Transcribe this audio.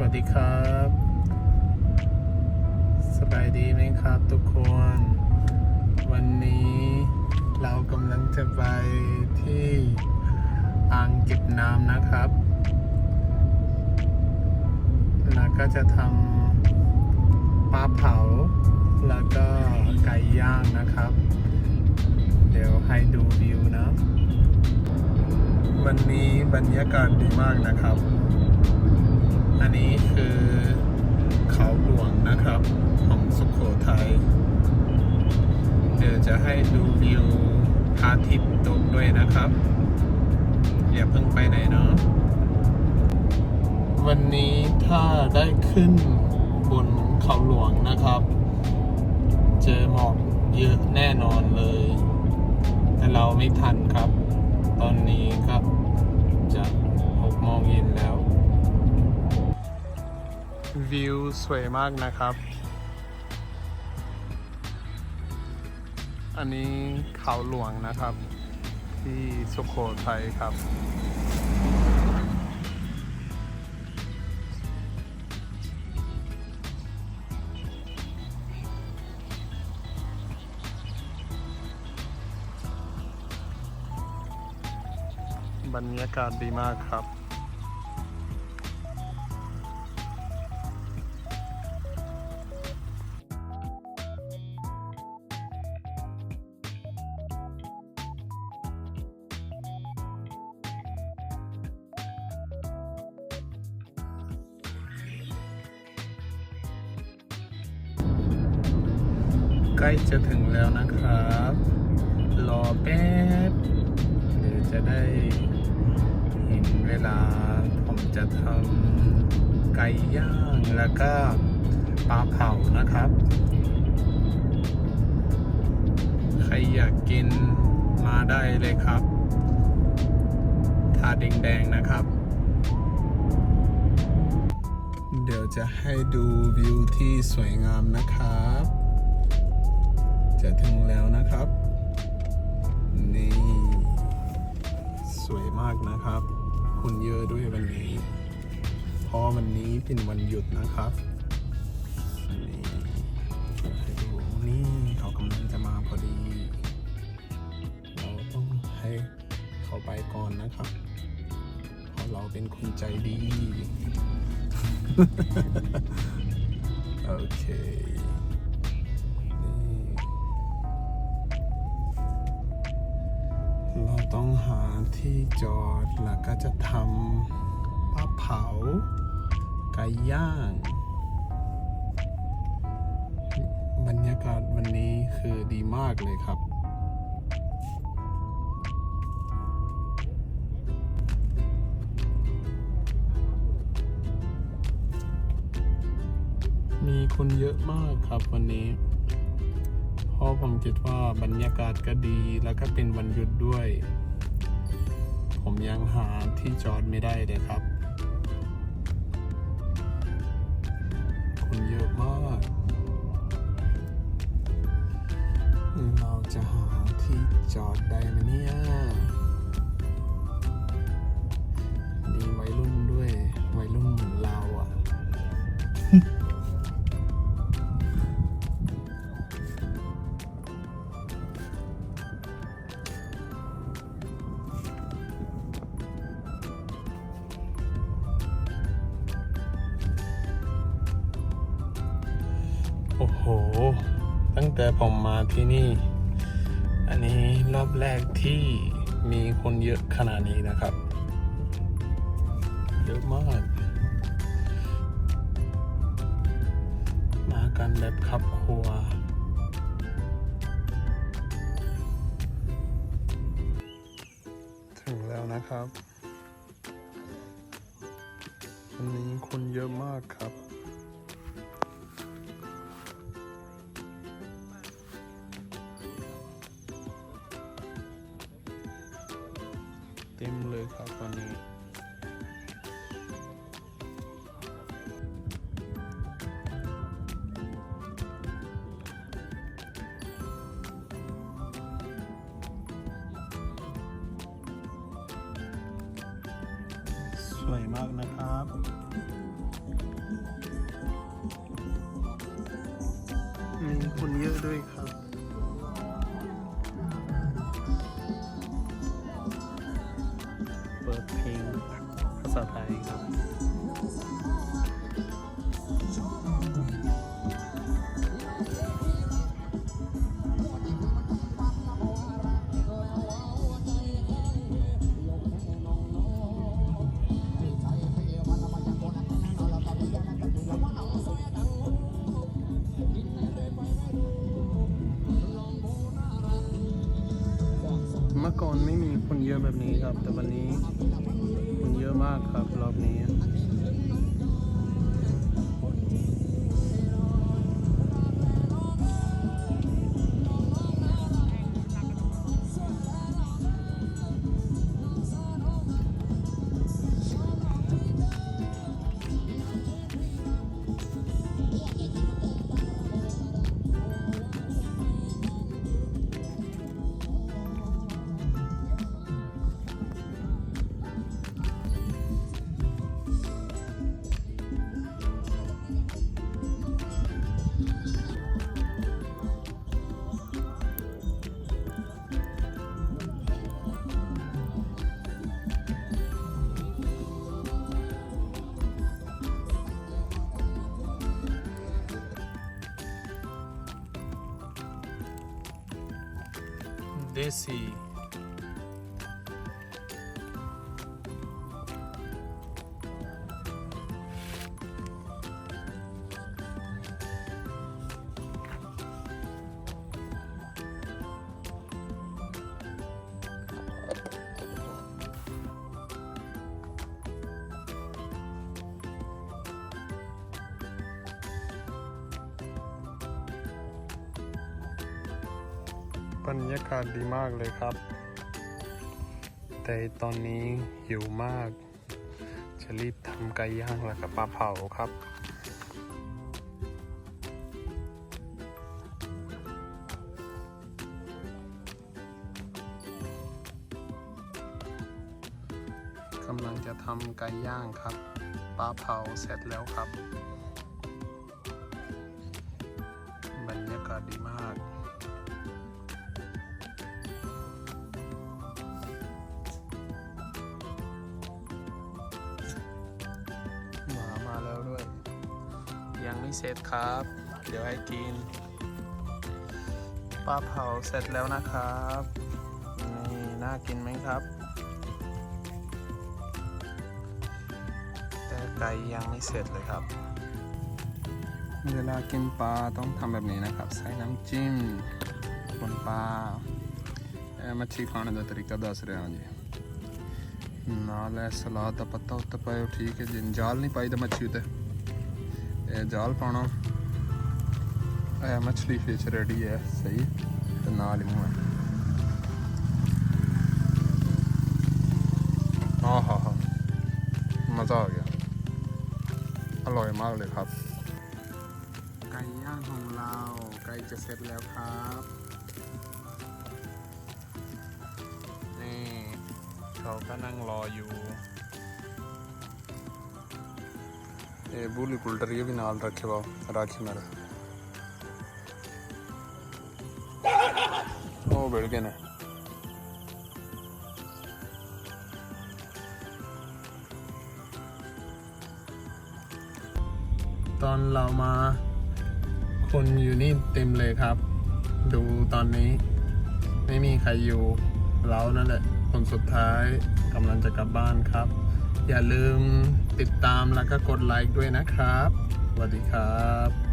วัสดีครับ สบายดีไหมครับทุกคน วันนี้เรากำลังจะไปที่อ่างเก็บน้ำนะครับแล้วก็จะทำปลาเผา แล้วก็ไก่ย่างนะครับ เดี๋ยวให้ดูวิวนะ วันนี้บรรยากาศดีมากนะครับ อันนี้คือเขาหลวงนะครับ ของสุขโขทัย เดี๋ยวจะให้ดูวิวพระอาทิตย์ตกด้วยนะครับ อย่าเพิ่งไปไหนเนาะ วันนี้ถ้าได้ขึ้นบนเขาหลวงนะครับ เจอหมอกเยอะแน่นอนเลย แต่เราไม่ทันครับ ตอนนี้ก็จะหกโมงเย็นแล้ว วิวสวยมากนะครับ อันนี้เขาหลวงนะครับ ที่สุโขทัยครับ บรรยากาศดีมากครับ ล้จะถึงแล้วนะครับ รอแป๊บเดี๋ยวจะได้เห็นเวลาผมจะทำไก่ย่างแล้วก็ปลาเผานะครับ ใครอยากกินมาได้เลยครับ ทาแดงๆนะครับ เดี๋ยวจะให้ดูวิวที่สวยงามนะครับ จะถึงแล้วนะครับ นี่ สวยมากนะครับ คนเยอะด้วยวันนี้ เพราะวันนี้เป็นวันหยุดนะครับนี่ให้ดูนี่เขากำลังจะมาพอดี เราต้องให้เขาไปก่อนนะครับ เพราะเราเป็นคนใจดีโเราต้องหาที่จอดแล้วก็จะทำปลาเผาไก่ย่าง บรรยากาศวันนี้คือดีมากเลยครับ มีคนเยอะมากครับวันนี้ ราะผมคิดว่าบรรยากาศก็ดีแล้วก็เป็นวันหยุดด้วย ผมยังหาที่จอดไม่ได้เลยครับ คนเยอะมากเราจะหาที่จอดได้ไหมเนี่ยมีวัยรุ่นด้วยวัยรุ่นเหมือนเราอะ ผมมาที่นี่ อันนี้รอบแรกที่มีคนเยอะขนาดนี้นะครับ เยอะมาก มากันแบบครอบครัวถึงแล้วนะครับวันนี้คนเยอะมากครับ เลยครัวนนี้สวยมากนะครับ มีคนเยอะด้วยครับ เมื่อก่อนไม่มีคนเยอะแบบนี้ครับ แต่วันนี้คนเยอะมากครับรอบนี้ เบรรยากาศดีมากเลยครับ แต่ตอนนี้หิวมาก จะรีบทำไก่ย่างแล้วกับปลาเผาครับกำลังจะทำไก่ย่างครับ ปลาเผาเสร็จแล้วครับบ ยังไม่เสร็จครับ เดี๋ยวให้กินปลาเผาเสร็จแล้วนะครับนี่น่ากินไหมครับ แต่ไก่ยังไม่เสร็จเลยครับ เวลากินปลาต้องทำแบบนี้นะครับ ใส่น้ำจิ้มบนปลา मच्छी खाने का तरीका दस रहा जी नाल सलाद का पत्ता उत्ते पाओ ठीक है जी जाल नहीं पाई तो मच्छी उत्ते ਇਹ ਜਾਲ ਪਾਉਣਾ ਇਹ ਮੱਛਲੀ ਫਿਸ਼ ਰੈਡੀ ਹੈ ਸਹੀ ਤੇ ਨਾਲ ਹੀ ਮੂੰਹ ਆਹ ਹਾ ਹਾ ਮਜ਼ਾ ਆ ਗਿਆ อร่อยมากเลยครับ ไก่ย่างของเราใกล้จะเสร็จแล้วครับ นี่เขาก็นั่งรออยู่ ਇਹ ਬੂਲੀ ਕੁਲਟਰੀ ਵੀ ਨਾਲ ਰੱਖੇ ਵਾ ਰਾਖੀ ਮੇਰਾ ਉਹ ਬਿੜ ਗਏ ਨੇตอนเรามา คนอยู่นี่เต็มเลยครับ ดูตอนนี้ ไม่มีใครอยู่ เรานั่นแหละ คนสุดท้ายกำลังจะกลับบ้านครับ อย่าลืมติดตามแล้วก็กดไลค์ด้วยนะครับ สวัสดีครับ